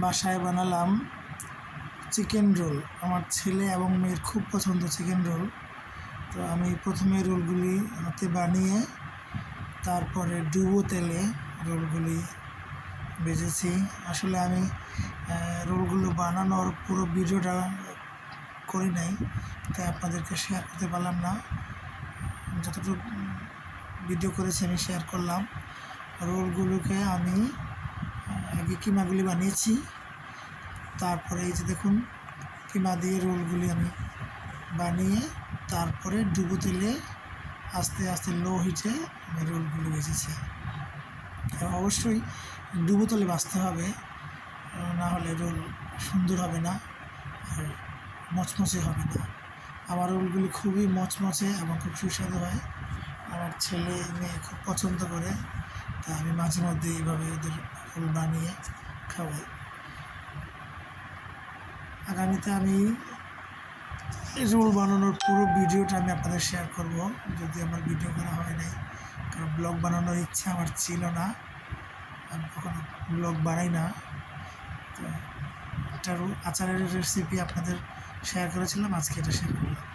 বাসায় বানালাম chicken roll আমার ছেলে এবং মেয়ের খুব পছন্দ চিকেন রোল তো আমি প্রথমে রোলগুলি হাতে বানিয়ে, তারপরে ডুবো তেলে রোলগুলি ভেজেছি আসলে আমি রোলগুলো বানানোর পুরো ভিডিওটা করি নাই, তাই আপনাদেরকে শেয়ার করতে পারলাম না। যতটুকু ভিডিও করেছি আমি শেয়ার করলাম। রোলগুলোকে আমি আগে কিমাগুলি বানিয়েছি। তারপরে এই যে দেখুন, কিমা দিয়ে রোলগুলি আমি বানিয়ে তারপরে ডুবো তেলে আস্তে আস্তে লো হিটে আমি রোলগুলি আর অবশ্যই ডুবো তেলে বাঁচতে হবে, না হলে রোল সুন্দর হবে না আর মচমচে হবে না। আমার রোলগুলি খুবই মচমচে এবং খুব সুস্বাদু হয়। আমার ছেলে, মেয়ে খুব পছন্দ করে তা আমি মাঝে মধ্যে এইভাবে ওদের রোল বানিয়ে খাওয়াই। আগামীতে আমি রোল বানানোর পুরো ভিডিওটা আমি আপনাদের শেয়ার করব। যদি আমার ভিডিও করা হয় নাই, কারণ ব্লগ বানানোর ইচ্ছা আমার ছিল না, আমি কখনো ব্লগ বানাই না। তো একটা আচারের রেসিপি আপনাদের শেয়ার করেছিলাম, আজকে এটা শেয়ার করলাম।